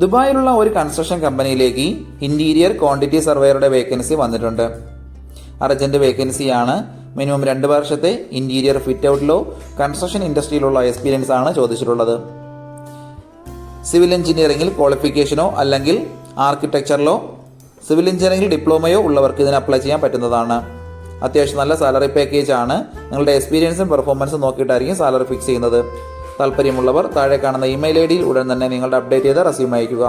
ദുബായിലുള്ള ഒരു കൺസ്ട്രക്ഷൻ കമ്പനിയിലേക്ക് interior quantity സർവേയറുടെ വേക്കൻസി വന്നിട്ടുണ്ട്. അർജന്റ് വേക്കൻസിയാണ് മിനിമം രണ്ട് വർഷത്തെ ഇന്റീരിയർ ഫിറ്റ് ഔട്ടിലോ കൺസ്ട്രക്ഷൻ ഇൻഡസ്ട്രിയിലുള്ള എക്സ്പീരിയൻസ് ആണ് ചോദിച്ചിട്ടുള്ളത്. സിവിൽ എഞ്ചിനീയറിംഗിൽ ക്വാളിഫിക്കേഷനോ അല്ലെങ്കിൽ ആർക്കിടെക്ചറിലോ സിവിൽ എഞ്ചിനീയറിംഗിൽ ഡിപ്ലോമയോ ഉള്ളവർക്ക് ഇതിന് അപ്ലൈ ചെയ്യാൻ പറ്റുന്നതാണ്. അത്യാവശ്യം നല്ല സാലറി പാക്കേജ് ആണ്. നിങ്ങളുടെ എക്സ്പീരിയൻസും പെർഫോമൻസും നോക്കിയിട്ടായിരിക്കും സാലറി ഫിക്സ് ചെയ്യുന്നത്. താല്പര്യമുള്ളവർ താഴെ കാണുന്ന ഇമെയിൽ ഐ ഡിയിൽ ഉടൻ തന്നെ നിങ്ങളുടെ അപ്ഡേറ്റ് ചെയ്ത റെസ്യൂം അയക്കുക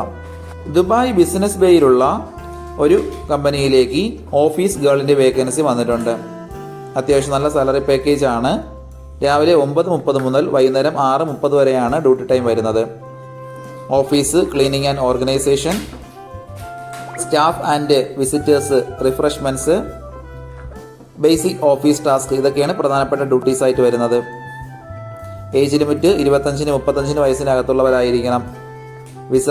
ദുബായ് ബിസിനസ് ബേയിലുള്ള ഒരു കമ്പനിയിലേക്ക് ഓഫീസ് ഗേളിന്റെ വേക്കൻസി വന്നിട്ടുണ്ട്. അത്യാവശ്യം നല്ല സാലറി പാക്കേജ് ആണ്. രാവിലെ ഒമ്പത് മുപ്പത് മുതൽ വൈകുന്നേരം ആറ് മുപ്പത് വരെയാണ് ഡ്യൂട്ടി ടൈം വരുന്നത്. Office cleaning and organisation staff and visitors refreshments basic office task ഇതൊക്കെയാണ് പ്രധാനപ്പെട്ട ഡ്യൂട്ടീസ് ആയിട്ട് വരുന്നത്. ഏജ് ലിമിറ്റ് ഇരുപത്തഞ്ചിന് മുപ്പത്തഞ്ചിന് വയസ്സിനകത്തുള്ളവരായിരിക്കണം. വിസ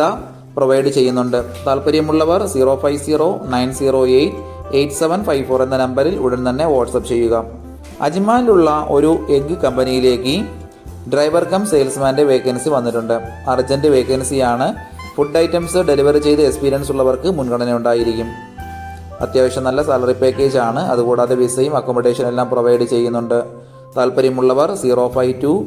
പ്രൊവൈഡ് ചെയ്യുന്നുണ്ട്. താല്പര്യമുള്ളവർ zero five zero nine zero eight eight seven five four എന്ന നമ്പറിൽ ഉടൻ തന്നെ വാട്സപ്പ് ചെയ്യുക. അജ്മാനിലുള്ള ഒരു എഗ് കമ്പനിയിലേക്ക് ഡ്രൈവർ കം സെയിൽസ്മാന്റെ വേക്കൻസി വന്നിട്ടുണ്ട്. അർജന്റ് വേക്കൻസിയാണ്. ഫുഡ് ഐറ്റംസ് ഡെലിവറി ചെയ്ത് എക്സ്പീരിയൻസ് ഉള്ളവർക്ക് മുൻഗണന ഉണ്ടായിരിക്കും. അത്യാവശ്യം നല്ല സാലറി പാക്കേജ് ആണ്. അതുകൂടാതെ വിസയും അക്കോമഡേഷൻ എല്ലാം പ്രൊവൈഡ് ചെയ്യുന്നുണ്ട്. താല്പര്യമുള്ളവർ zero five two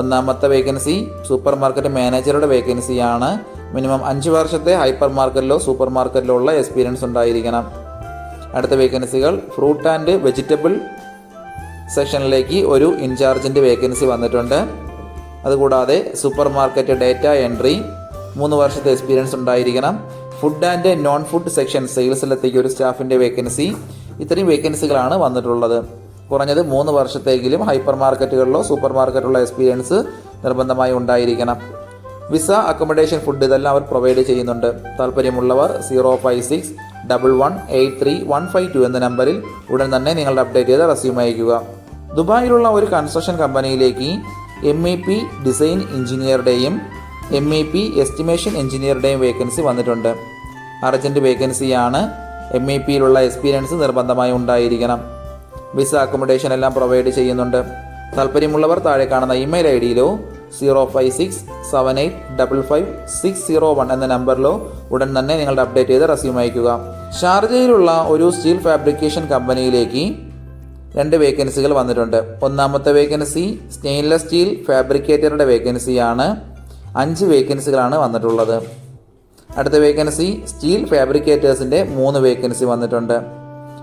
ഒന്നാമത്തെ വേക്കൻസി സൂപ്പർ മാർക്കറ്റ് മാനേജറുടെ വേക്കൻസിയാണ് മിനിമം അഞ്ച് വർഷത്തെ ഹൈപ്പർ മാർക്കറ്റിലോ സൂപ്പർ മാർക്കറ്റിലോ ഉള്ള എക്സ്പീരിയൻസ് ഉണ്ടായിരിക്കണം. അടുത്ത വേക്കൻസികൾ ഫ്രൂട്ട് ആൻഡ് വെജിറ്റബിൾ സെക്ഷനിലേക്ക് ഒരു ഇൻചാർജിന്റെ വേക്കൻസി വന്നിട്ടുണ്ട്. അതുകൂടാതെ സൂപ്പർ മാർക്കറ്റ് ഡേറ്റ എൻട്രി മൂന്ന് വർഷത്തെ എക്സ്പീരിയൻസ് ഉണ്ടായിരിക്കണം. Food and non food section സെയിൽസിലെത്തേക്ക് ഒരു സ്റ്റാഫിന്റെ വേക്കൻസി ഇത്രയും വേക്കൻസികളാണ് വന്നിട്ടുള്ളത്. കുറഞ്ഞത് മൂന്ന് വർഷത്തേക്കിലും ഹൈപ്പർ മാർക്കറ്റുകളിലോ സൂപ്പർ മാർക്കറ്റുകളിലോ എക്സ്പീരിയൻസ് നിർബന്ധമായി ഉണ്ടായിരിക്കണം. വിസ അക്കോമഡേഷൻ ഫുഡ് ഇതെല്ലാം അവർ പ്രൊവൈഡ് ചെയ്യുന്നുണ്ട്. താല്പര്യമുള്ളവർ zero five six double one eight three one five two എന്ന നമ്പറിൽ ഉടൻ തന്നെ നിങ്ങളുടെ അപ്ഡേറ്റ് ചെയ്ത റെസ്യൂം അയക്കുക ദുബായിലുള്ള ഒരു കൺസ്ട്രക്ഷൻ കമ്പനിയിലേക്ക് എം ഇ പി ഡിസൈൻ എഞ്ചിനീയറുടെയും എം ഇ പി എസ്റ്റിമേഷൻ എഞ്ചിനീയറുടെയും വേക്കൻസി വന്നിട്ടുണ്ട്. അർജന്റ് വേക്കൻസിയാണ് എം ഇ പിയിലുള്ള എക്സ്പീരിയൻസ് നിർബന്ധമായി ഉണ്ടായിരിക്കണം. വിസ അക്കോമഡേഷൻ എല്ലാം പ്രൊവൈഡ് ചെയ്യുന്നുണ്ട്. താല്പര്യമുള്ളവർ താഴെ കാണുന്ന email I ഡിയിലോ zero five six seven eight double five six zero one എന്ന നമ്പറിലോ ഉടൻ തന്നെ നിങ്ങളുടെ അപ്ഡേറ്റ് ചെയ്ത് റെസ്യൂം അയക്കുക ഷാർജയിലുള്ള ഒരു സ്റ്റീൽ ഫാബ്രിക്കേഷൻ കമ്പനിയിലേക്ക് രണ്ട് വേക്കൻസികൾ വന്നിട്ടുണ്ട്. ഒന്നാമത്തെ വേക്കൻസി സ്റ്റെയിൻലെസ് സ്റ്റീൽ ഫാബ്രിക്കേറ്ററുടെ വേക്കൻസിയാണ് അഞ്ച് വേക്കൻസികളാണ് വന്നിട്ടുള്ളത്. അടുത്ത വേക്കൻസി സ്റ്റീൽ ഫാബ്രിക്കേറ്റേഴ്സിന്റെ മൂന്ന് വേക്കൻസി വന്നിട്ടുണ്ട്.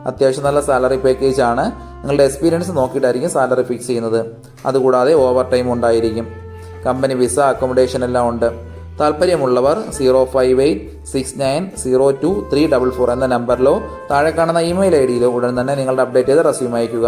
അത്യാവശ്യം നല്ല സാലറി പാക്കേജ് ആണ്. നിങ്ങളുടെ എക്സ്പീരിയൻസ് നോക്കിയിട്ടായിരിക്കും സാലറി ഫിക്സ് ചെയ്യുന്നത്. അതുകൂടാതെ ഓവർ ടൈം ഉണ്ടായിരിക്കും. കമ്പനി വിസ അക്കോമഡേഷൻ എല്ലാം ഉണ്ട്. താല്പര്യമുള്ളവർ zero five eight six nine zero two three double four എന്ന നമ്പറിലോ താഴെ കാണുന്ന ഇമെയിൽ ഐ ഡിയിലോ ഉടൻ തന്നെ നിങ്ങളുടെ അപ്ഡേറ്റ് ചെയ്ത് റെസ്യൂം അയക്കുക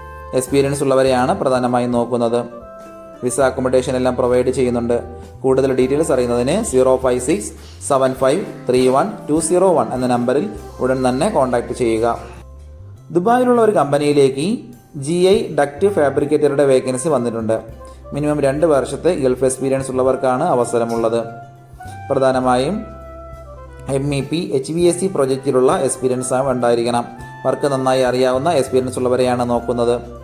എക്സ്പീരിയൻസ് ഉള്ളവരെയാണ് പ്രധാനമായും നോക്കുന്നത്. വിസ അക്കോമഡേഷൻ എല്ലാം പ്രൊവൈഡ് ചെയ്യുന്നുണ്ട്. കൂടുതൽ ഡീറ്റെയിൽസ് അറിയുന്നതിന് zero five six seven five three one two zero one എന്ന നമ്പറിൽ ഉടൻ തന്നെ കോൺടാക്ട് ചെയ്യുക. ദുബായിലുള്ള ഒരു കമ്പനിയിലേക്ക് ജി ഐ ഡക്റ്റ് ഫാബ്രിക്കേറ്ററുടെ വേക്കൻസി വന്നിട്ടുണ്ട്. മിനിമം രണ്ട് വർഷത്തെ ഗൾഫ് എക്സ്പീരിയൻസ് ഉള്ളവർക്കാണ് അവസരമുള്ളത്. പ്രധാനമായും M E P H V S C പ്രൊജക്റ്റിലുള്ള experience ഉണ്ടായിരിക്കണം. വർക്ക് നന്നായി അറിയാവുന്ന എക്സ്പീരിയൻസ് ഉള്ളവരെയാണ് നോക്കുന്നത്.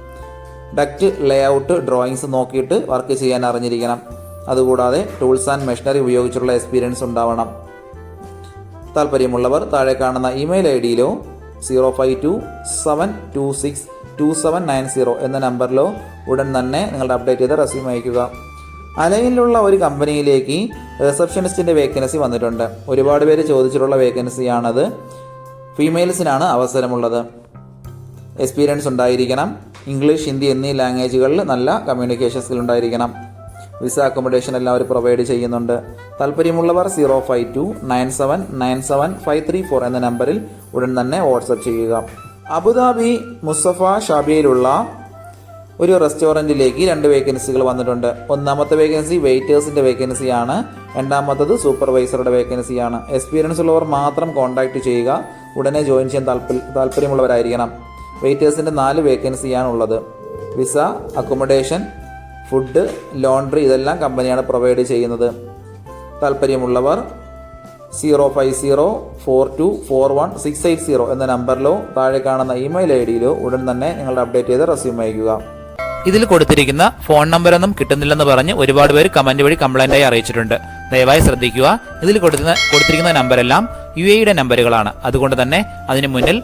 ഡക്റ്റ് ലേഔട്ട് ഡ്രോയിങ്സ് നോക്കിയിട്ട് വർക്ക് ചെയ്യാൻ അറിഞ്ഞിരിക്കണം. അതുകൂടാതെ ടൂൾസ് ആൻഡ് മെഷീനറി ഉപയോഗിച്ചുള്ള എക്സ്പീരിയൻസ് ഉണ്ടാവണം. താല്പര്യമുള്ളവർ താഴെ കാണുന്ന email I ഡിയിലോ zero five two seven two six two seven nine zero എന്ന നമ്പറിലോ ഉടൻ തന്നെ നിങ്ങളുടെ അപ്ഡേറ്റ് ചെയ്ത റെസ്യൂം അയക്കുക അലയിലുള്ള ഒരു കമ്പനിയിലേക്ക് റിസപ്ഷനിസ്റ്റിന്റെ വേക്കൻസി വന്നിട്ടുണ്ട്. ഒരുപാട് പേര് ചോദിച്ചിട്ടുള്ള വേക്കൻസിയാണത് ഫീമെയിൽസിനാണ് അവസരമുള്ളത്. എക്സ്പീരിയൻസ് ഉണ്ടായിരിക്കണം. ഇംഗ്ലീഷ് ഹിന്ദി എന്നീ ലാംഗ്വേജുകളിൽ നല്ല കമ്മ്യൂണിക്കേഷൻ സ്കിൽ ഉണ്ടായിരിക്കണം. വിസ അക്കോമഡേഷൻ അവർ പ്രൊവൈഡ് ചെയ്യുന്നുണ്ട്. താല്പര്യമുള്ളവർ zero five two nine seven nine seven five three four എന്ന നമ്പറിൽ ഉടൻ തന്നെ വാട്സപ്പ് ചെയ്യുക. അബുദാബി മുസഫ ഷാബിയയിലുള്ള ഒരു റെസ്റ്റോറന്റിലേക്ക് രണ്ട് വേക്കൻസികൾ വന്നിട്ടുണ്ട്. ഒന്നാമത്തെ വേക്കൻസി വെയിറ്റേഴ്സിന്റെ വേക്കൻസിയാണ് രണ്ടാമത്തത് സൂപ്പർവൈസറുടെ വേക്കൻസിയാണ് എക്സ്പീരിയൻസ് ഉള്ളവർ മാത്രം കോൺടാക്റ്റ് ചെയ്യുക. ഉടനെ ജോയിൻ ചെയ്യാൻ താല്പര്യം താല്പര്യമുള്ളവരായിരിക്കണം. വെയിറ്റേഴ്സിന്റെ നാല് വേക്കൻസിയാണ് ഉള്ളത് വിസ അക്കോമഡേഷൻ ഫുഡ് ലോണ്ടറി ഇതെല്ലാം കമ്പനിയാണ് പ്രൊവൈഡ് ചെയ്യുന്നത്. താല്പര്യമുള്ളവർ zero five zero four two four one six eight zero എന്ന നമ്പറിലോ താഴെ കാണുന്ന ഇമെയിൽ ഐ ഡിയിലോ ഉടൻ തന്നെ നിങ്ങളുടെ അപ്ഡേറ്റ് ചെയ്ത് റെസ്യൂം അയക്കുക ഇതിൽ കൊടുത്തിരിക്കുന്ന ഫോൺ നമ്പറൊന്നും കിട്ടുന്നില്ലെന്ന് പറഞ്ഞ് ഒരുപാട് പേര് കമന്റ് വഴി കംപ്ലൈന്റായി അറിയിച്ചിട്ടുണ്ട്. ദയവായി ശ്രദ്ധിക്കുക. ഇതിൽ കൊടുത്തിരിക്കുന്ന നമ്പറെല്ലാം യു എയുടെ നമ്പറുകളാണ് അതുകൊണ്ട് തന്നെ അതിന് മുന്നിൽ